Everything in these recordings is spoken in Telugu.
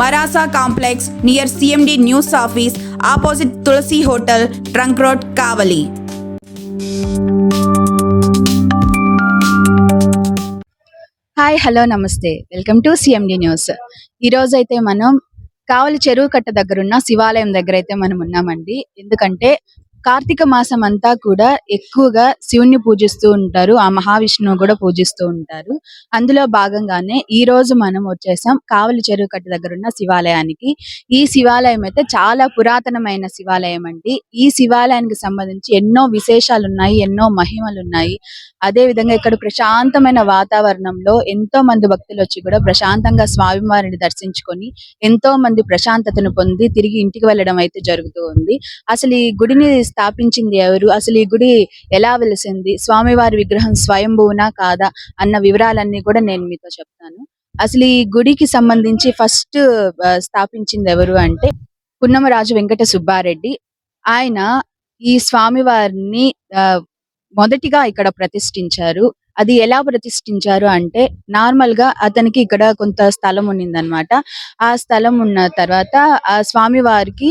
మరాసా complex near CMD news office opposite Tulasi hotel trunk road Kavali hi hello నమస్తే వెల్కమ్ టు సిఎండి న్యూస్ ఈ రోజు అయితే మనం కావలి చెరువు కట్ట దగ్గర ఉన్న శివాలయం దగ్గర అయితే మనం ఉన్నామండి. ఎందుకంటే కార్తీక మాసం అంతా కూడా ఎక్కువగా శివుణ్ణి పూజిస్తూ ఉంటారు. ఆ మహావిష్ణువు కూడా పూజిస్తూ ఉంటారు. అందులో భాగంగానే ఈ రోజు మనం వచ్చేసాం కావలి చెరువు కట్ట దగ్గర ఉన్న శివాలయానికి. ఈ శివాలయం అయితే చాలా పురాతనమైన శివాలయం అండి. ఈ శివాలయానికి సంబంధించి ఎన్నో విశేషాలు ఉన్నాయి ఎన్నో మహిమలు ఉన్నాయి అదే విధంగా ఇక్కడ ప్రశాంతమైన వాతావరణంలో ఎంతో మంది భక్తులు వచ్చి కూడా ప్రశాంతంగా స్వామివారిని దర్శించుకొని ఎంతో మంది ప్రశాంతతను పొంది తిరిగి ఇంటికి వెళ్ళడం అయితే జరుగుతూ ఉంది. అసలు ఈ గుడిని స్థాపించింది ఎవరు? అసలు ఈ గుడి ఎలా వెలిసింది? స్వామివారి విగ్రహం స్వయంభూనా కాదా? అన్న వివరాలన్నీ కూడా నేను మీతో చెప్తాను. అసలు ఈ గుడికి సంబంధించి ఫస్ట్ స్థాపించింది ఎవరు అంటే పున్నమరాజు వెంకట సుబ్బారెడ్డి. ఆయన ఈ స్వామివారిని మొదటిగా ఇక్కడ ప్రతిష్ఠించారు. అది ఎలా ప్రతిష్ఠించారు అంటే నార్మల్గా అతనికి ఇక్కడ కొంత స్థలం ఉన్నిందనమాట. ఆ స్థలం ఉన్న తర్వాత ఆ స్వామి వారికి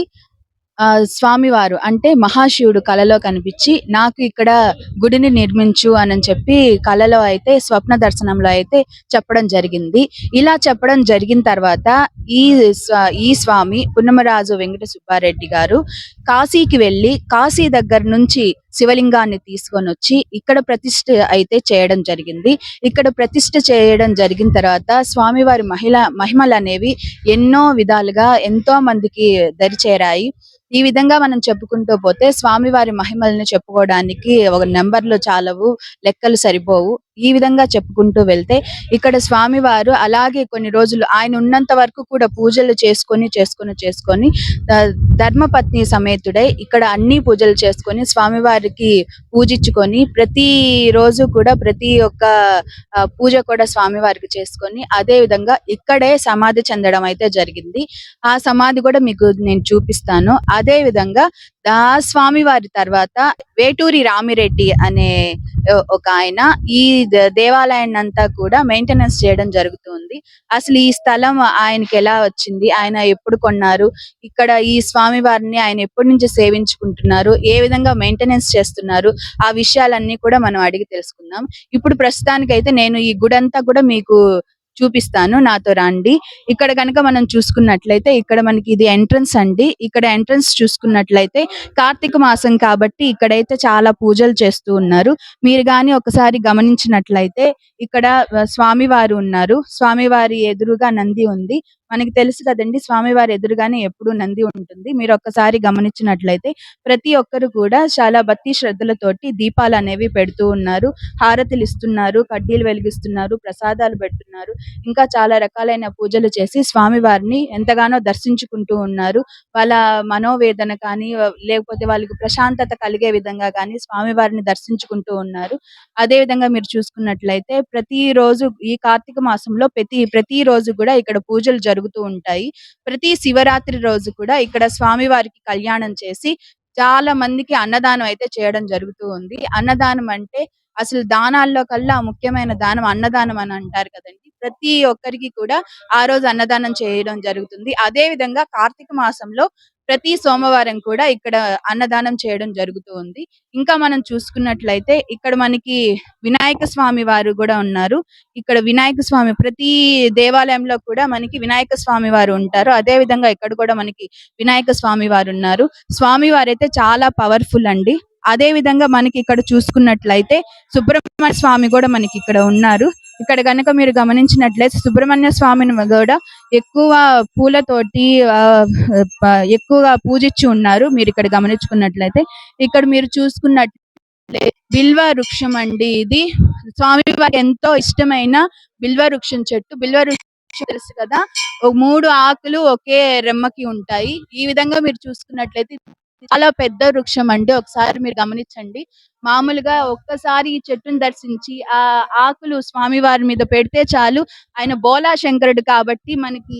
ఆ స్వామివారు అంటే మహాశివుడు కలలో కనిపించి నాకు ఇక్కడ గుడిని నిర్మించు అని చెప్పి కలలో అయితే స్వప్న దర్శనంలో అయితే చెప్పడం జరిగింది. ఇలా చెప్పడం జరిగిన తర్వాత ఈ ఈ స్వామి పున్నమరాజు వెంకట సుబ్బారెడ్డి గారు కాశీకి వెళ్ళి కాశీ దగ్గర నుంచి శివలింగాన్ని తీసుకొని వచ్చి ఇక్కడ ప్రతిష్ఠ అయితే చేయడం జరిగింది. ఇక్కడ ప్రతిష్ఠ చేయడం జరిగిన తర్వాత స్వామివారి మహిళ మహిమలు అనేవి ఎన్నో విధాలుగా ఎంతో మందికి దరిచేరాయి. ఈ విధంగా మనం చెప్పుకుంటూ పోతే స్వామివారి మహిమల్ని చెప్పుకోవడానికి ఒక నెంబర్లు చాలవు లెక్కలు సరిపోవు. ఈ విధంగా చెప్పుకుంటూ వెళ్తే ఇక్కడ స్వామివారు అలాగే కొన్ని రోజులు ఆయన ఉన్నంత వరకు కూడా పూజలు చేసుకొని చేసుకొని చేసుకొని ధర్మపత్ని సమేతుడై ఇక్కడ అన్ని పూజలు చేసుకొని స్వామివారికి పూజించుకొని ప్రతి రోజు కూడా ప్రతి ఒక్క పూజ కూడా స్వామివారికి చేసుకొని అదే విధంగా ఇక్కడే సమాధి చెందడం అయితే జరిగింది. ఆ సమాధి కూడా మీకు నేను చూపిస్తాను. అదే విధంగా ఆ స్వామి వారి తర్వాత వేటూరి రామిరెడ్డి అనే ఒక ఆయన ఈ దేవాలయాన్ని అంతా కూడా మెయింటెనెన్స్ చేయడం జరుగుతుంది. అసలు ఈ స్థలం ఆయనకి ఎలా వచ్చింది? ఆయన ఎప్పుడు కొన్నారు? ఇక్కడ ఈ స్వామి వారిని ఆయన ఎప్పటి నుంచి సేవించుకుంటున్నారు? ఏ విధంగా మెయింటెనెన్స్ చేస్తున్నారు? ఆ విషయాలన్నీ కూడా మనం అడిగి తెలుసుకుందాం. ఇప్పుడు ప్రస్తుతానికైతే నేను ఈ గుడంతా కూడా మీకు చూపిస్తాను నాతో రండి. ఇక్కడ కనుక మనం చూసుకున్నట్లయితే ఇక్కడ మనకి ఇది ఎంట్రన్స్ అండి. ఇక్కడ ఎంట్రన్స్ చూసుకున్నట్లయితే కార్తీక మాసం కాబట్టి ఇక్కడైతే చాలా పూజలు చేస్తూ ఉన్నారు. మీరు గాని ఒకసారి గమనించినట్లయితే ఇక్కడ స్వామివారు ఉన్నారు. స్వామివారి ఎదురుగా నంది ఉంది. మనకి తెలుసు కదండి స్వామివారి ఎదురుగానే ఎప్పుడు నంది ఉంటుంది. మీరు ఒక్కసారి గమనించినట్లయితే ప్రతి ఒక్కరు కూడా చాలా భక్తి శ్రద్ధలతోటి దీపాలు అనేవి పెడుతూ ఉన్నారు. హారతులు ఇస్తున్నారు కడ్డీలు వెలిగిస్తున్నారు ప్రసాదాలు పెడుతున్నారు. ఇంకా చాలా రకాలైన పూజలు చేసి స్వామివారిని ఎంతగానో దర్శించుకుంటూ ఉన్నారు. వాళ్ళ మనోవేదన కానీ లేకపోతే వాళ్ళకి ప్రశాంతత కలిగే విధంగా కానీ స్వామివారిని దర్శించుకుంటూ ఉన్నారు. అదే విధంగా మీరు చూసుకున్నట్లయితే ప్రతి రోజు ఈ కార్తీక మాసంలో ప్రతి ప్రతి రోజు కూడా ఇక్కడ పూజలు జరుగుతూ ఉంటాయి. ప్రతి శివరాత్రి రోజు కూడా ఇక్కడ స్వామివారికి కళ్యాణం చేసి చాలా మందికి అన్నదానం అయితే చేయడం జరుగుతూ ఉంది. అన్నదానం అంటే అసలు దానాల్లో కల్లా ముఖ్యమైన దానం అన్నదానం అని అంటారు కదండి. ప్రతి ఒక్కరికి కూడా ఆ రోజు అన్నదానం చేయడం జరుగుతుంది. అదే విధంగా కార్తీక మాసంలో ప్రతి సోమవారం కూడా ఇక్కడ అన్నదానం చేయడం జరుగుతూ ఉంది. ఇంకా మనం చూసుకున్నట్లయితే ఇక్కడ మనకి వినాయక స్వామి వారు కూడా ఉన్నారు. ఇక్కడ వినాయక స్వామి ప్రతి దేవాలయంలో కూడా మనకి వినాయక స్వామి వారు ఉంటారు. అదే విధంగా ఇక్కడ కూడా మనకి వినాయక స్వామి వారు ఉన్నారు. స్వామి వారైతే చాలా పవర్ఫుల్ అండి. అదే విధంగా మనకి ఇక్కడ చూసుకున్నట్లయితే సుబ్రహ్మణ్య స్వామి కూడా మనకి ఇక్కడ ఉన్నారు. ఇక్కడ కనుక మీరు గమనించినట్లయితే సుబ్రహ్మణ్య స్వామిని కూడా ఎక్కువ పూలతోటి ఆ, ఎక్కువగా పూజించి ఉన్నారు. మీరు ఇక్కడ గమనించుకున్నట్లయితే ఇక్కడ మీరు చూసుకున్నట్లయితే బిల్వ వృక్షం అండి ఇది. స్వామి వారికి ఎంతో ఇష్టమైన బిల్వ వృక్షం చెట్టు. బిల్వ వృక్షం తెలుసు కదా మూడు ఆకులు ఒకే రెమ్మకి ఉంటాయి. ఈ విధంగా మీరు చూసుకున్నట్లయితే చాలా పెద్ద వృక్షం అండి. ఒకసారి మీరు గమనించండి. మామూలుగా ఒక్కసారి ఈ చెట్టును దర్శించి ఆ ఆకులు స్వామి వారి మీద పెడితే చాలు. ఆయన బోలా శంకరుడు కాబట్టి మనకి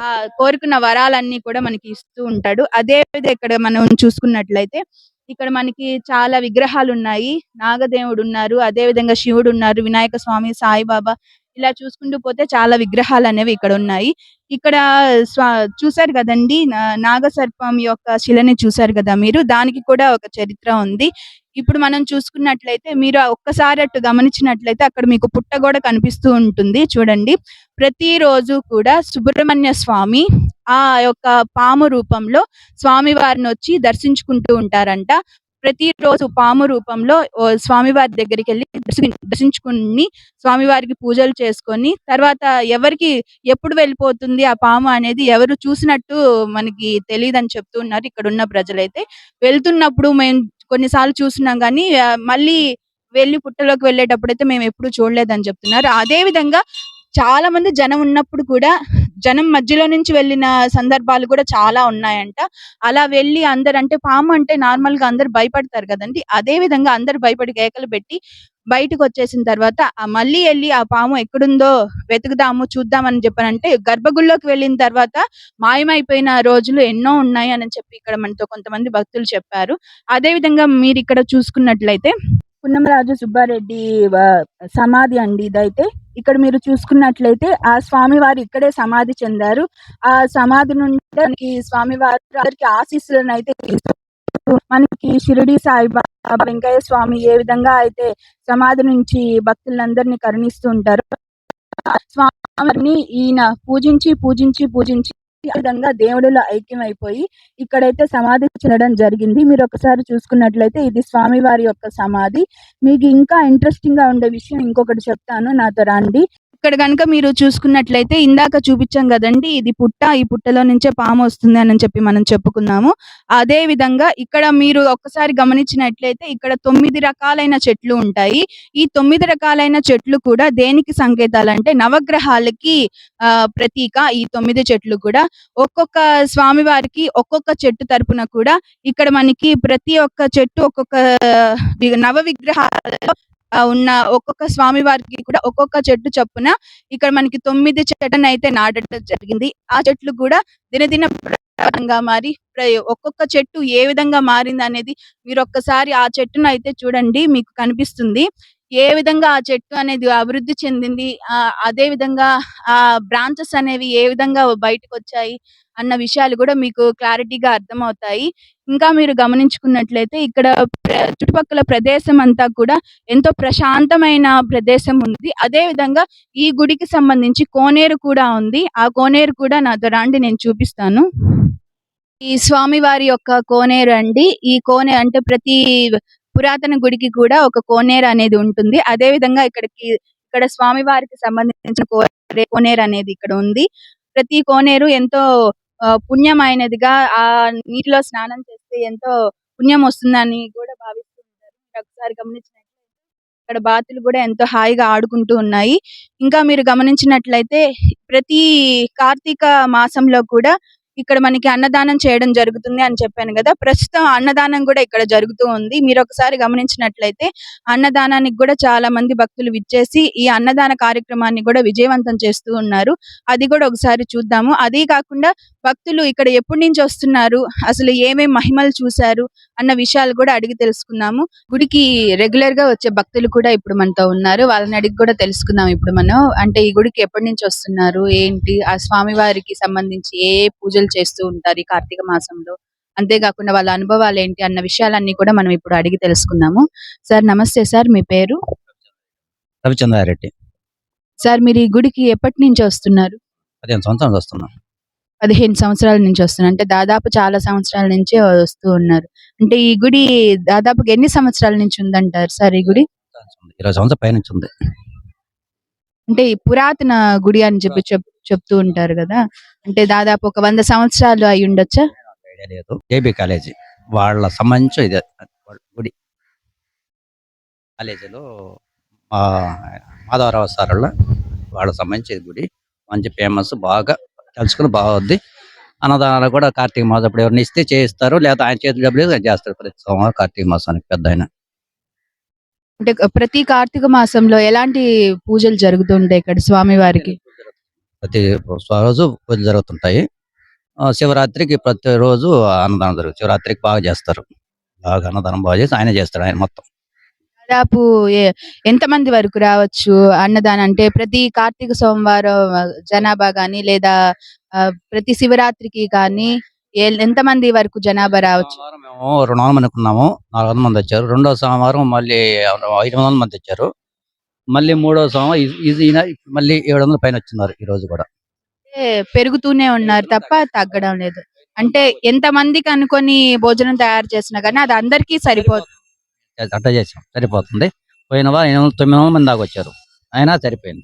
ఆ కోరుకున్న వరాలన్నీ కూడా మనకి ఇస్తూ ఉంటాడు. అదే విధంగా ఇక్కడ మనం చూసుకున్నట్లయితే ఇక్కడ మనకి చాలా విగ్రహాలు ఉన్నాయి. నాగదేవుడు ఉన్నారు. అదే విధంగా శివుడు ఉన్నారు. వినాయక స్వామి సాయిబాబా ఇలా చూసుకుంటూ పోతే చాలా విగ్రహాలు అనేవి ఇక్కడ ఉన్నాయి. ఇక్కడ స్వా చూసారు కదండి నా- నాగసర్పం యొక్క శిలని చూసారు కదా మీరు దానికి కూడా ఒక చరిత్ర ఉంది. ఇప్పుడు మనం చూసుకున్నట్లయితే మీరు ఒక్కసారి అటు గమనించినట్లయితే అక్కడ మీకు పుట్ట కూడా కనిపిస్తూ ఉంటుంది చూడండి. ప్రతిరోజు కూడా సుబ్రహ్మణ్య స్వామి ఆ యొక్క పాము రూపంలో స్వామి వారిని వచ్చి దర్శించుకుంటూ ఉంటారంట. ప్రతిరోజు పాము రూపంలో స్వామివారి దగ్గరికి వెళ్ళి దర్శించుకుని స్వామివారికి పూజలు చేసుకొని తర్వాత ఎవరికి ఎప్పుడు వెళ్ళిపోతుంది ఆ పాము అనేది ఎవరు చూసినట్టు మనకి తెలియదని చెప్తూ ఉన్నారు ఇక్కడ ఉన్న ప్రజలైతే. వెళ్తున్నప్పుడు మేము కొన్నిసార్లు చూస్తున్నాం కానీ మళ్ళీ వెళ్ళి పుట్టలోకి వెళ్ళేటప్పుడు అయితే మేము ఎప్పుడు చూడలేదని చెప్తున్నారు. అదే విధంగా చాలా మంది జనం ఉన్నప్పుడు కూడా జనం మధ్యలో నుంచి వెళ్ళిన సందర్భాలు కూడా చాలా ఉన్నాయంట. అలా వెళ్ళి అందరు అంటే పాము అంటే నార్మల్గా అందరు భయపడతారు కదండి. అదే విధంగా అందరు భయపడి కేకలు పెట్టి బయటకు వచ్చేసిన తర్వాత మళ్ళీ వెళ్ళి ఆ పాము ఎక్కడుందో వెతుకుదాము చూద్దామని చెప్పానంటే గర్భగుడిలోకి వెళ్ళిన తర్వాత మాయమైపోయిన రోజులు ఎన్నో ఉన్నాయి అని చెప్పి ఇక్కడ మనతో కొంతమంది భక్తులు చెప్పారు. అదే విధంగా మీరు ఇక్కడ చూసుకున్నట్లయితే పున్నమరాజు సుబ్బారెడ్డి సమాధి అండి ఇదైతే. ఇక్కడ మీరు చూసుకున్నట్లయితే ఆ స్వామి వారు ఇక్కడే సమాధి చెందారు. ఆ సమాధి నుండి స్వామి వారు అందరికి ఆశీస్సులను అయితే మనకి షిరిడి సాయిబాబా వెంకయ్య స్వామి ఏ విధంగా అయితే సమాధి నుంచి భక్తులందరినీ కరుణిస్తూ ఉంటారు స్వామిని ఈయన పూజించి పూజించి పూజించి విధంగా దేవుడిలో అయిపోయి ఇక్కడైతే సమాధి చెందడం జరిగింది. మీరు ఒకసారి చూసుకున్నట్లయితే ఇది స్వామివారి యొక్క సమాధి. మీకు ఇంకా ఇంట్రెస్టింగ్గా ఉండే విషయం ఇంకొకటి చెప్తాను. నాతో రండి. ఇక్కడ కనుక మీరు చూసుకున్నట్లయితే ఇందాక చూపించాం కదండి ఇది పుట్ట ఈ పుట్టలో నుంచే పాము వస్తుంది అని చెప్పి మనం చెప్పుకున్నాము. అదే విధంగా ఇక్కడ మీరు ఒక్కసారి గమనించినట్లయితే ఇక్కడ తొమ్మిది రకాలైన చెట్లు ఉంటాయి. ఈ తొమ్మిది రకాలైన చెట్లు కూడా దేనికి సంకేతాలు అంటే నవగ్రహాలకి ఆ ప్రతీక ఈ తొమ్మిది చెట్లు కూడా. ఒక్కొక్క స్వామి వారికి ఒక్కొక్క చెట్టు తరపున కూడా ఇక్కడ మనకి ప్రతి ఒక్క చెట్టు ఒక్కొక్క నవ విగ్రహాలలో ఉన్న ఒక్కొక్క స్వామి వారికి కూడా ఒక్కొక్క చెట్టు చొప్పున ఇక్కడ మనకి తొమ్మిది చెట్లను అయితే నాటడం జరిగింది. ఆ చెట్లు కూడా దినదిన ప్రకారంగా మారి ప్ర- ఒక్కొక్క చెట్టు ఏ విధంగా మారింది అనేది మీరు ఒక్కసారి ఆ చెట్టును అయితే చూడండి మీకు కనిపిస్తుంది. ఏ విధంగా ఆ చెట్టు అనేది అభివృద్ధి చెందింది ఆ అదే విధంగా ఆ బ్రాంచెస్ అనేవి ఏ విధంగా బయటకు వచ్చాయి అన్న విషయాలు కూడా మీకు క్లారిటీగా అర్థమవుతాయి. ఇంకా మీరు గమనించుకున్నట్లయితే ఇక్కడ చుట్టుపక్కల ప్రదేశం అంతా కూడా ఎంతో ప్రశాంతమైన ప్రదేశం ఉంది. అదే విధంగా ఈ గుడికి సంబంధించి కోనేరు కూడా ఉంది. ఆ కోనేరు కూడా నాతో రాండి నేను చూపిస్తాను. ఈ స్వామివారి యొక్క కోనేరు అండి. ఈ కోనే అంటే ప్రతి పురాతన గుడికి కూడా ఒక కోనేరు అనేది ఉంటుంది. అదే విధంగా ఇక్కడికి ఇక్కడ స్వామివారికి సంబంధించిన కోనే- కోనేరు అనేది ఇక్కడ ఉంది. ప్రతి కోనేరు ఎంతో పుణ్యమైనదిగా ఆ నీటిలో స్నానం చేస్తే ఎంతో పుణ్యం వస్తుందని కూడా భావిస్తుంటారు. ఒకసారి గమనించినట్లయితే ఇక్కడ బాతులు కూడా ఎంతో హాయిగా ఆడుకుంటూ ఉన్నాయి. ఇంకా మీరు గమనించినట్లయితే ప్రతి కార్తీక మాసంలో కూడా ఇక్కడ మనకి అన్నదానం చేయడం జరుగుతుంది అని చెప్పాను కదా. ప్రస్తుతం అన్నదానం కూడా ఇక్కడ జరుగుతూ ఉంది. మీరు ఒకసారి గమనించినట్లయితే అన్నదానానికి కూడా చాలా మంది భక్తులు విచ్చేసి ఈ అన్నదాన కార్యక్రమాన్ని కూడా విజయవంతం చేస్తూ ఉన్నారు. అది కూడా ఒకసారి చూద్దాము. అదే కాకుండా భక్తులు ఇక్కడ ఎప్పటి నుంచి వస్తున్నారు? అసలు ఏమేం మహిమలు చూశారు? అన్న విషయాలు కూడా అడిగి తెలుసుకుందాము. గుడికి రెగ్యులర్గా వచ్చే భక్తులు కూడా ఇప్పుడు మనతో ఉన్నారు. వాళ్ళని అడిగి కూడా తెలుసుకుందాం ఇప్పుడు మనం. అంటే ఈ గుడికి ఎప్పటి నుంచి వస్తున్నారు? ఏంటి? ఆ స్వామి వారికి సంబంధించి ఏ పూజ పూజలు చేస్తూ ఉంటారు ఈ కార్తీక మాసంలో. అంతేకాకుండా వాళ్ళ అనుభవాలు ఏంటి అన్న విషయాలన్నీ కూడా మనం ఇప్పుడు అడిగి తెలుసుకుందాము. సార్ నమస్తే సార్ మీ పేరు? రవిచంద్రారెడ్డి. సార్ మీరు ఈ గుడికి ఎప్పటి నుంచి వస్తున్నారు? పదిహేను సంవత్సరాలు వస్తున్నాం. పదిహేను సంవత్సరాల నుంచి వస్తున్నారు. అంటే దాదాపు చాలా సంవత్సరాల నుంచి వస్తూ ఉన్నారు. అంటే ఈ గుడి దాదాపుగా ఎన్ని సంవత్సరాల నుంచి ఉందంటారు సార్ ఈ గుడి? ఇరవై సంవత్సరాల పైనుంచి ఉంది. అంటే ఈ పురాతన గుడి అని చెప్పి చెప్ చెప్తూ ఉంటారు కదా. అంటే దాదాపు ఒక వంద సంవత్సరాలు అయి ఉండొచ్చా? లేదు. AB college. వాళ్ళ సంబంధించి ఇది గుడి. కాలేజీలో మా మాధవరావు సార్ వాళ్ళ సంబంధించి ఇది గుడి. మంచి ఫేమస్ బాగా తెలుసుకుని బాగుంది. అన్నదానాలు కూడా కార్తీక మాసం అప్పుడు ఎవరిని ఇస్తే చేయిస్తారు. లేదా ఆయన చేతులు డబ్బులు చేస్తారు. ప్రతి సోమవారం కార్తీక మాసానికి పెద్ద ఆయన. అంటే ప్రతి కార్తీక మాసంలో ఎలాంటి పూజలు జరుగుతుంటాయి ఇక్కడ స్వామివారికి? ప్రతి రోజు పూజలు జరుగుతుంటాయి. శివరాత్రికి ప్రతి రోజు అన్నదానం జరుగుతుంది శివరాత్రికి బాగా చేస్తారు. బాగా అన్నదానం బాగా చేసి ఆయన చేస్తారు ఆయన మొత్తం. దాదాపు ఎంతమంది వరకు రావచ్చు అన్నదానం? అంటే ప్రతి కార్తీక సోమవారం జనాభా గాని లేదా ప్రతి శివరాత్రికి కానీ ఎంతమంది వరకు జనాభా రావచ్చు? మేము రెండు వందల మంది అనుకున్నాము నాలుగు వందల మంది వచ్చారు. రెండో సోమవారం మళ్ళీ ఐదు వందల మంది వచ్చారు. మళ్ళీ మూడో సోమవారం ఈ- ఈ- ఈయన మళ్ళీ ఏడు వందల పైన వచ్చినారు ఈ రోజు కూడా. పెరుగుతూనే ఉన్నారు తప్ప తగ్గడం లేదు. అంటే ఎంత మందికి అనుకొని భోజనం తయారు చేసినా కానీ అది అందరికీ సరిపోదు. అట్లా చేసాం సరిపోతుంది. పోయిన వారం వందల తొమ్మిది వందల మంది దాకా వచ్చారు. అయినా సరిపోయింది.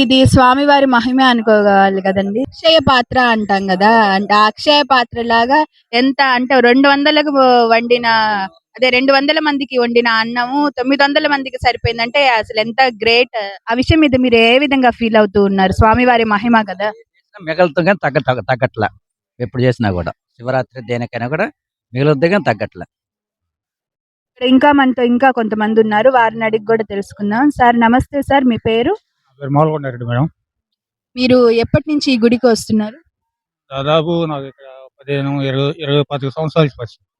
ఇది స్వామివారి మహిమే అనుకోవాలి కదండి. అక్షయ పాత్ర అంటాం కదా. అంటే అక్షయ పాత్ర లాగా ఎంత అంటే రెండు వందలకు వండిన అదే రెండు వందల మందికి వండిన అన్నము తొమ్మిది వందల మందికి సరిపోయింది అంటే అసలు ఎంత గ్రేట్. ఆ విషయం మీద మీరు ఏ విధంగా ఫీల్ అవుతూ ఉన్నారు? స్వామివారి మహిమ కదా. మిగులుతుంది కానీ తగ్గ తగ్గ- తగ్గట్లే. ఎప్పుడు చేసినా కూడా. శివరాత్రి దేనికైనా కూడా మిగులుద్ది కానీ తగ్గట్లే. ఇక్కడ ఇంకా మనతో ఇంకా కొంతమంది ఉన్నారు. వారిని అడిగి కూడా తెలుసుకుందాం. సార్ నమస్తే సార్ మీ పేరు? మేడం. మీరు ఎప్పటి నుంచి ఈ గుడికి వస్తున్నారు? దాదాపు నాకు ఇక్కడ పదిహేను ఇరవై ఇరవై పది సంవత్సరాల పరిస్థితి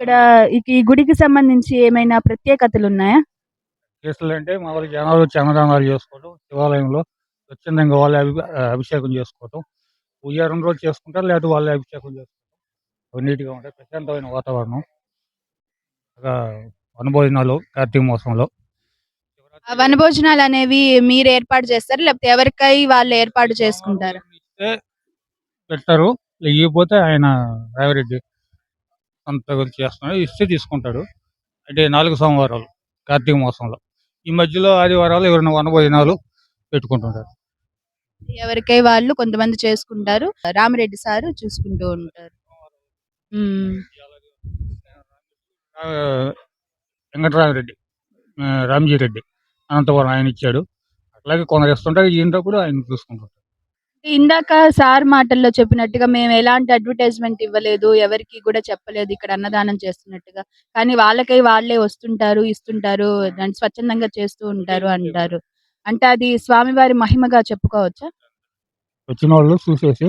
ఇక్కడ ఇక ఈ గుడికి సంబంధించి ఏమైనా ప్రత్యేకతలు ఉన్నాయా కేసులు అంటే మామూలు జనాలు వచ్చి అన్నదానాలు చేసుకోవడం శివాలయంలో స్వచ్ఛందంగా వాళ్ళే అభి- అభిషేకం చేసుకోవటం పూజ రెండు రోజులు చేసుకుంటారు లేదా వాళ్ళే అభిషేకం చేసుకుంటారు. అవి నీట్గా ఉంటాయి ప్రశాంతమైన వాతావరణం. వనభోజనాలు కార్తీక మాసంలో. ఆ వనభోజనాలు అనేవి మీరు ఏర్పాటు చేస్తారు? లేకపోతే ఎవరికై వాళ్ళు ఏర్పాటు చేసుకుంటారు? పెడతారు ఇవ్వకపోతే ఆయన రావిరెడ్డి సంతకం చేస్తున్నాడు. ఇస్తే తీసుకుంటాడు. అంటే నాలుగు సోమవారాలు కార్తీక మాసంలో. ఈ మధ్యలో ఆదివారాలు ఎవరైనా వనభోజనాలు పెట్టుకుంటుంటారు. ఎవరికై వాళ్ళు కొంతమంది చేసుకుంటారు. రామిరెడ్డి సారు చూసుకుంటూ ఉంటారు. వెంకటరామరెడ్డి రామ్జీ రెడ్డి అనంతపురం ఆయన ఇచ్చాడు. అట్లాగే కొందరు ఇస్తుంటారు ఈయన కూడా ఆయన చూసుకుంటుంటారు. ఇందాక సార్ మాటల్లో చెప్పినట్టుగా మేము ఎలాంటి అడ్వర్టైజ్మెంట్ ఇవ్వలేదు ఎవరికి కూడా చెప్పలేదు ఇక్కడ అన్నదానం చేస్తున్నట్టుగా. కానీ వాళ్ళకై వాళ్ళే వస్తుంటారు ఇస్తుంటారు దాన్ని స్వచ్ఛందంగా చేస్తూ ఉంటారు అంటారు. అంటే అది స్వామివారి మహిమగా చెప్పుకోవచ్చా? వచ్చిన వాళ్ళు చూసేసి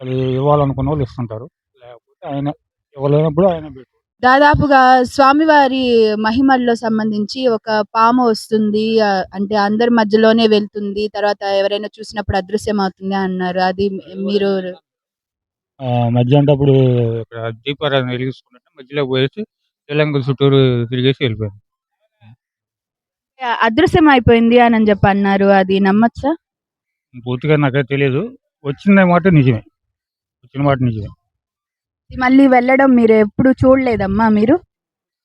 అది ఇవ్వాలనుకున్న వాళ్ళు ఇస్తుంటారు. లేకపోతే ఆయన ఇవ్వలేనప్పుడు ఆయన పెట్టు దాదాపుగా స్వామివారి మహిమల్లో సంబంధించి ఒక పాము వస్తుంది అంటే అందరి మధ్యలోనే వెళ్తుంది తర్వాత ఎవరైనా చూసినప్పుడు అదృశ్యం అవుతుంది అన్నారు. అది మీరు ఆ, మధ్యాహ్నం అప్పుడు ఇక్కడ దీపారాధన వెలిగించుకున్నట్టు మధ్యలో పోయేసి తెలంగాణ చుట్టూరు తిరిగేసి వెళ్ళిపోయారు అదృశ్యం అయిపోయింది అని చెప్పి అన్నారు. అది నమ్మచ్చా? పూర్తిగా నాకైతే తెలియదు వచ్చిన మాట నిజమే. వచ్చిన మాట నిజమే. మళ్ళీ వెళ్ళడం మీరు ఎప్పుడు చూడలేదమ్మా మీరు?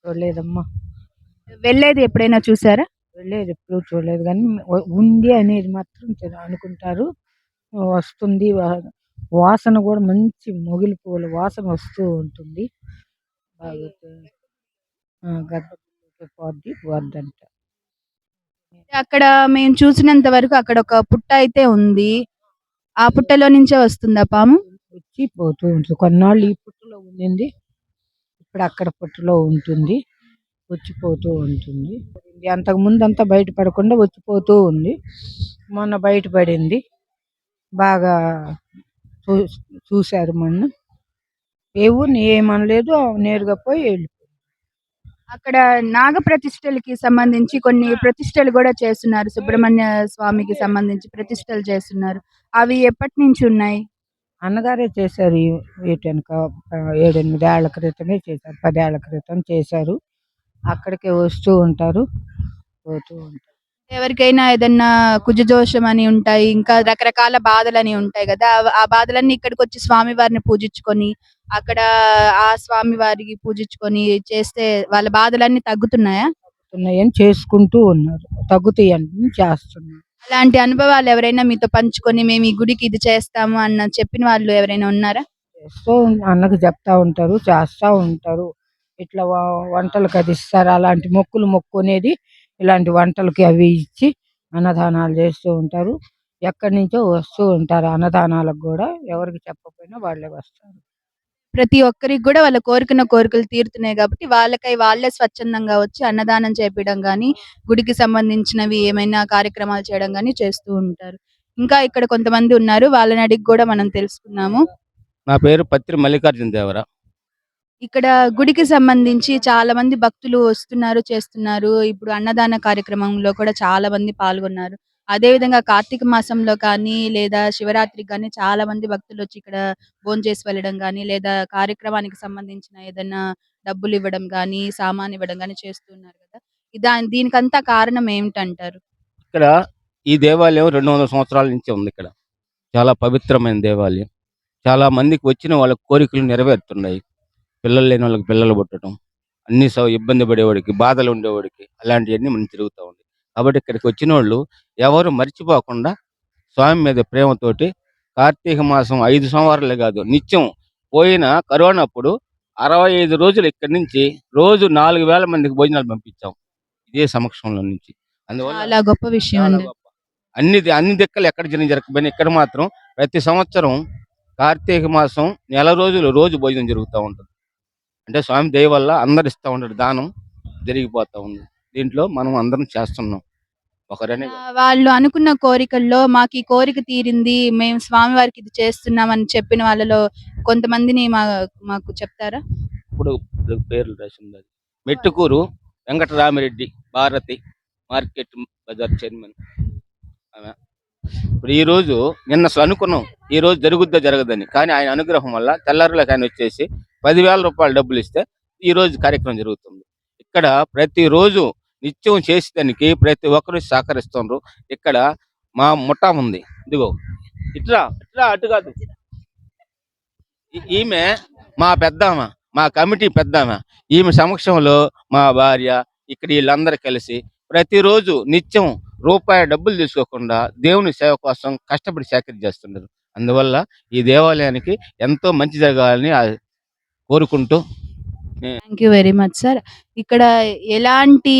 చూడలేదమ్మా. వెళ్ళేది ఎప్పుడైనా చూసారా? వెళ్ళేది ఎప్పుడు చూడలేదు కానీ ఉంది అనేది మాత్రం అనుకుంటారు. వస్తుంది వాసన కూడా మంచి మొగిలి పూల వాసన వస్తూ ఉంటుంది. పోద్ది పోద్దంట అక్కడ మేము చూసినంత వరకు అక్కడ ఒక పుట్ట అయితే ఉంది. ఆ పుట్టలో నుంచే వస్తుందా పాము? వచ్చి పోతూ ఉంటుంది. కొన్నాళ్ళు ఈ పుట్టులో ఉండింది. ఇప్పుడు అక్కడ పుట్టులో ఉంటుంది. వచ్చిపోతూ ఉంటుంది. అంతకు ముందు అంతా బయటపడకుండా వచ్చిపోతూ ఉంది. మొన్న బయటపడింది బాగా చూ చూశారు మొన్న. ఏ ఊరిని ఏమనలేదు. నేరుగా పోయి వెళ్ళి అక్కడ నాగ ప్రతిష్టలకి సంబంధించి కొన్ని ప్రతిష్టలు కూడా చేస్తున్నారు. సుబ్రహ్మణ్య స్వామికి సంబంధించి ప్రతిష్టలు చేస్తున్నారు. అవి ఎప్పటి నుంచి ఉన్నాయి? అన్నగారే చేశారు ఈ వీటి వెనక ఒక ఏడెనిమిది ఏళ్ళ క్రితమే చేశారు పదేళ్ళ క్రితం చేశారు. అక్కడికే వస్తూ ఉంటారు పోతూ ఉంటారు. ఎవరికైనా ఏదన్నా కుజదోషం అని ఉంటాయి ఇంకా రకరకాల బాధలని ఉంటాయి కదా. ఆ- బాధలన్నీ ఇక్కడికి వచ్చి స్వామి వారిని పూజించుకొని అక్కడ ఆ స్వామి వారికి పూజించుకొని చేస్తే వాళ్ళ బాధలన్నీ తగ్గుతున్నాయా? ఉన్నాయని చేసుకుంటూ ఉన్నారు తగ్గుతాయి అని చేస్తున్నారు. అలాంటి అనుభవాలు ఎవరైనా మీతో పంచుకొని మేము ఈ గుడికి ఇది చేస్తాము అన్న చెప్పిన వాళ్ళు ఎవరైనా ఉన్నారా? చేస్తూ అన్నకు చెప్తా ఉంటారు చేస్తూ ఉంటారు. ఇట్లా వ- వంటలకు అది ఇస్తారు. అలాంటి మొక్కులు మొక్కునేది ఇలాంటి వంటలకి అవి ఇచ్చి అన్నదానాలు చేస్తూ ఉంటారు. ఎక్కడి నుంచో వస్తూ ఉంటారు అన్నదానాలకు కూడా. ఎవరికి చెప్పకపోయినా వాళ్ళే వస్తారు. ప్రతి ఒక్కరికి కూడా వాళ్ళ కోరుకున్న కోరికలు తీరుతున్నాయి కాబట్టి వాళ్ళకై వాళ్ళే స్వచ్ఛందంగా వచ్చి అన్నదానం చేపించడం కానీ గుడికి సంబంధించినవి ఏమైనా కార్యక్రమాలు చేయడం కానీ చేస్తూ ఉంటారు. ఇంకా ఇక్కడ కొంతమంది ఉన్నారు. వాళ్ళని అడిగి కూడా మనం తెలుసుకున్నాము నా పేరు పత్రి మల్లికార్జున దేవర. ఇక్కడ గుడికి సంబంధించి చాలా మంది భక్తులు వస్తున్నారు చేస్తున్నారు. ఇప్పుడు అన్నదాన కార్యక్రమంలో కూడా చాలా మంది పాల్గొన్నారు. అదే విధంగా కార్తీక మాసంలో కానీ లేదా శివరాత్రికి కానీ చాలా మంది భక్తులు వచ్చి ఇక్కడ భోంచేసి వెళ్ళడం కానీ లేదా కార్యక్రమానికి సంబంధించిన ఏదైనా డబ్బులు ఇవ్వడం కానీ సామాన్ ఇవ్వడం కానీ చేస్తున్నారు కదా. దా దీనికంతా కారణం ఏమిటంటారు? ఇక్కడ ఈ దేవాలయం రెండు వందల సంవత్సరాల నుంచి ఉంది ఇక్కడ. చాలా పవిత్రమైన దేవాలయం. చాలా మందికి వచ్చిన వాళ్ళ కోరికలు నెరవేరుతున్నాయి. పిల్లలు లేని వాళ్ళకి పిల్లలు పుట్టడం అన్ని సౌ ఇబ్బంది పడేవాడికి బాధలు ఉండేవాడికి అలాంటివన్నీ మనం తిరుగుతూ ఉంది కాబట్టి ఇక్కడికి వచ్చిన వాళ్ళు ఎవరు మర్చిపోకుండా స్వామి మీద ప్రేమతోటి కార్తీక మాసం ఐదు సోమవారాలే కాదు నిత్యం పోయిన కరోనా అప్పుడు అరవై ఐదు రోజులు ఇక్కడి నుంచి రోజు నాలుగు వేల మందికి భోజనాలు పంపించాం ఇదే సమక్షంలో నుంచి. అందువల్ల గొప్ప విషయం. అన్ని అన్ని దిక్కలు ఎక్కడ జనం జరగకపోయినా ఇక్కడ మాత్రం ప్రతి సంవత్సరం కార్తీక మాసం నెల రోజులు రోజు భోజనం జరుగుతూ ఉంటుంది. అంటే స్వామి దయ వల్ల అందరు ఇస్తూ ఉంటాడు దానం జరిగిపోతా ఉంది. దీంట్లో మనం అందరం చేస్తున్నాం. ఒకరనే వాళ్ళు అనుకున్న కోరికల్లో మాకు ఈ కోరిక తీరింది మేము స్వామి వారికి ఇది చేస్తున్నామని చెప్పిన వాళ్ళలో కొంతమందిని మా మాకు చెప్తారా? ఇప్పుడు ఇప్పుడు పేర్లు రాసింది అది. మెట్టుకూరు వెంకటరామిరెడ్డి భారతి మార్కెట్ బజార్ చైర్మన్ ఆమె. ఇప్పుడు ఈ రోజు నిన్న అనుకున్నాం ఈ రోజు జరుగుద్దా జరగదని. కానీ ఆయన అనుగ్రహం వల్ల తెల్లారులకు ఆయన వచ్చేసి పదివేల రూపాయలు డబ్బులు ఇస్తే ఈ రోజు కార్యక్రమం జరుగుతుంది. ఇక్కడ ప్రతిరోజు నిత్యం చేసేదానికి ప్రతి ఒక్కరు సహకరిస్తున్నారు ఇక్కడ మా ముఠా ఉంది. ఇదిగో. ఇట్లా ఇట్లా అటు కాదు. ఈమె మా పెద్దామ మా కమిటీ పెద్దామ. ఈమె సమక్షంలో మా భార్య ఇక్కడ వీళ్ళందరూ కలిసి ప్రతిరోజు నిత్యం రూపాయి డబ్బులు తీసుకోకుండా దేవుని సేవ కోసం కష్టపడి సేకరి చేస్తున్నారు అందువల్ల ఈ దేవాలయానికి ఎంతో మంచి జరగాలని కోరుకుంటూ thank you very much sir ఇక్కడ ఎలాంటి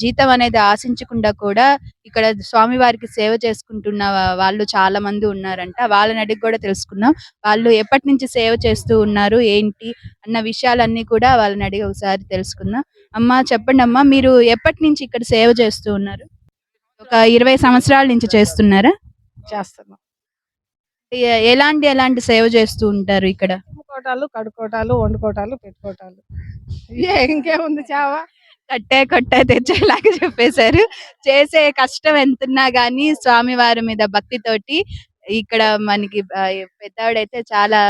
జీతం అనేది ఆశించకుండా కూడా ఇక్కడ స్వామి వారికి సేవ చేసుకుంటున్న వాళ్ళు చాలా మంది ఉన్నారంట. వాళ్ళని అడిగి కూడా తెలుసుకున్నాం వాళ్ళు ఎప్పటి నుంచి సేవ చేస్తూ ఉన్నారు ఏంటి అన్న విషయాలన్నీ కూడా వాళ్ళని అడిగి ఒకసారి తెలుసుకుందాం. అమ్మా చెప్పండి అమ్మా మీరు ఎప్పటి నుంచి ఇక్కడ సేవ చేస్తూ ఉన్నారు? ఒక ఇరవై సంవత్సరాల నుంచి చేస్తున్నారా? చేస్తున్నాం. ఎలాంటి ఎలాంటి సేవ చేస్తూ ఉంటారు ఇక్కడ? అమ్ముకోటాలు కడుక్కోటాలు వండుకోటాలు పెట్టుకోటాలు. ఏ ఇంకేముంది చావా? కట్టే కొట్టే తెచ్చేలాగా చెప్పేశారు. చేసే కష్టం ఎంతున్నా గానీ స్వామి వారి మీద భక్తితోటి ఇక్కడ మనకి పెద్దవాడైతే చాలా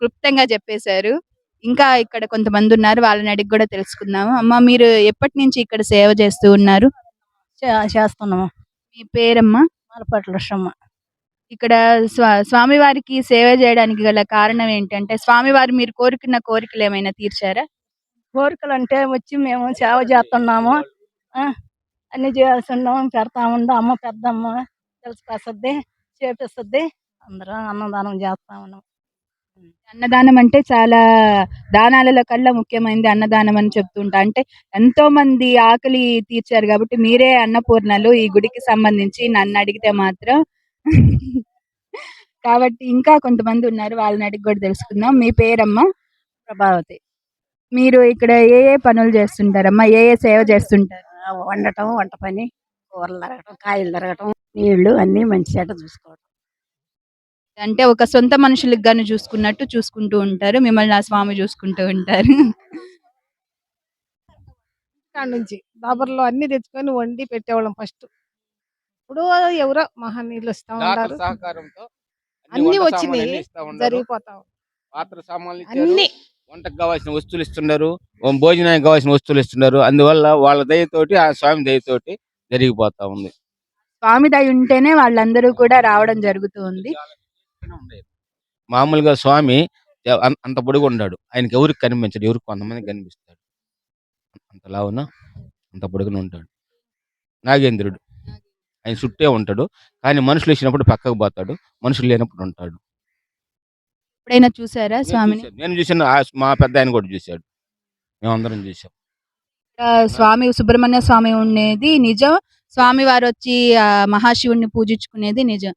క్లుప్తంగా చెప్పేశారు. ఇంకా ఇక్కడ కొంతమంది ఉన్నారు వాళ్ళని అడిగి కూడా తెలుసుకుందాము. అమ్మ మీరు ఎప్పటి నుంచి ఇక్కడ సేవ చేస్తూ ఉన్నారు? చేస్తున్నాము. మీ పేరమ్మా? మలపట్ల ఇక్కడ స్వా స్వామి వారికి సేవ చేయడానికి గల కారణం ఏంటంటే స్వామి వారు మీరు కోరుకున్న కోరికలు ఏమైనా తీర్చారా? కోరికలు అంటే వచ్చి మేము సేవ చేస్తున్నాము. ఆ, అన్ని చేస్తున్నాము పెడతా ఉందా అమ్మ పెద్దమ్మ తెలుసుకొస్తుంది చేపిస్తుంది అందరం అన్నదానం చేస్తా ఉన్నాం. అన్నదానం అంటే చాలా దానాలలో కల్లా ముఖ్యమైనది అన్నదానం అని చెప్తుంటా. అంటే ఎంతో మంది ఆకలి తీర్చారు కాబట్టి మీరే అన్నపూర్ణలు ఈ గుడికి సంబంధించి నన్ను అడిగితే మాత్రం కాబట్టి ఇంకా కొంతమంది ఉన్నారు. వాళ్ళని అడిగి కూడా తెలుసుకుందాం. మీ పేరమ్మా? ప్రభావతి. మీరు ఇక్కడ ఏ ఏ పనులు చేస్తుంటారమ్మా? ఏ ఏ సేవ చేస్తుంటారు? వండటం వంట పని కూరలు తరగటం కాయలు తరగటం నీళ్ళు అన్ని మంచి చెడ్డ చూసుకోవటం. అంటే ఒక సొంత మనుషులకు గాను చూసుకున్నట్టు చూసుకుంటూ ఉంటారు. మిమ్మల్ని ఆ స్వామి చూసుకుంటూ ఉంటారు. నుంచి దాబర్లో అన్ని తెచ్చుకొని వండి పెట్టేవాళ్ళం ఫస్ట్. ఇప్పుడు ఎవరో వస్తా దాతల ఉంటారు సహకారంతో అన్ని వచ్చినాయి, ఇస్తా. జరిగిపోతా. పాత్ర సామాన్లు అన్ని. వంటకు కావాల్సిన వస్తువులు ఇస్తున్నారు. భోజనానికి కావాల్సిన వస్తువులు ఇస్తున్నారు. అందువల్ల వాళ్ళ దయతోటి ఆ స్వామి దయతోటి జరిగిపోతా ఉంది. స్వామి దయ ఉంటేనే వాళ్ళందరూ కూడా రావడం జరుగుతూ ఉంది. మామూలుగా స్వామి అంత పొడుగు ఉన్నాడు ఆయనకి ఎవరికి కనిపించడు. ఎవరికి కొంతమంది కనిపిస్తాడు. అంత లావున అంత పొడుగున ఉంటాడు. నాగేంద్రుడు. ఆయన చుట్టే ఉంటాడు. కానీ మనుషులు వచ్చినప్పుడు పక్కకు పోతాడు. మనుషులు లేనప్పుడు ఉంటాడు. ఎప్పుడైనా చూసారా స్వామిని. నేను చూసాను మా పెద్ద ఆయన కూడా చూశాడు. మేమందరం చూసాం స్వామి సుబ్రహ్మణ్య స్వామి ఉండేది నిజం. స్వామి వారు వచ్చి మహాశివుణ్ణి పూజించుకునేది నిజం.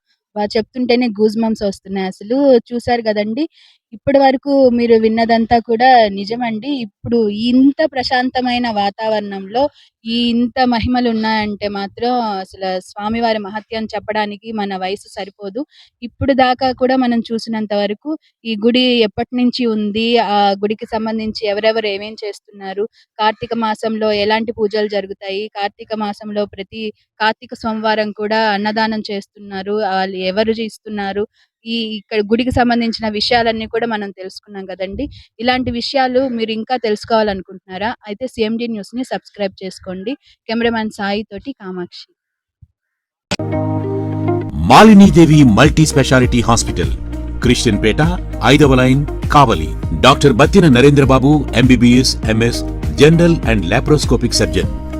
చెప్తుంటేనే గూజ్ మంప్స్ వస్తున్నాయి అసలు. చూసారు కదండి. ఇప్పటి వరకు మీరు విన్నదంతా కూడా నిజమండి. ఇప్పుడు ఇంత ప్రశాంతమైన వాతావరణంలో ఈ ఇంత మహిమలు ఉన్నాయంటే మాత్రం అసలు స్వామివారి మహత్యం చెప్పడానికి మన వయసు సరిపోదు. ఇప్పుడు దాకా కూడా మనం చూసినంత వరకు ఈ గుడి ఎప్పటి నుంచి ఉంది? ఆ గుడికి సంబంధించి ఎవరెవరు ఏమేం చేస్తున్నారు? కార్తీక మాసంలో ఎలాంటి పూజలు జరుగుతాయి? కార్తీక మాసంలో ప్రతి కార్తీక సోమవారం కూడా అన్నదానం చేస్తున్నారు. వాళ్ళు ఎవరు చేస్తున్నారు? ఈ ఇక్కడ గుడికి సంబంధించిన విషయాలన్నీ కూడా మనం తెలుసుకున్నాం కదండి. ఇలాంటి విషయాలు మీరు ఇంకా తెలుసుకోవాలనుకుంటున్నారా? అయితే సిఎండి న్యూస్ని సబ్స్క్రైబ్ చేసుకోండి. కెమెరామ్యాన్ సాయి తోటి Kamakshi. Malinidevi multi speciality hospital Christian పేట ఐదవ line Kavali. Doctor Battina Narendrababu MBBS MS general and laparoscopic surgeon.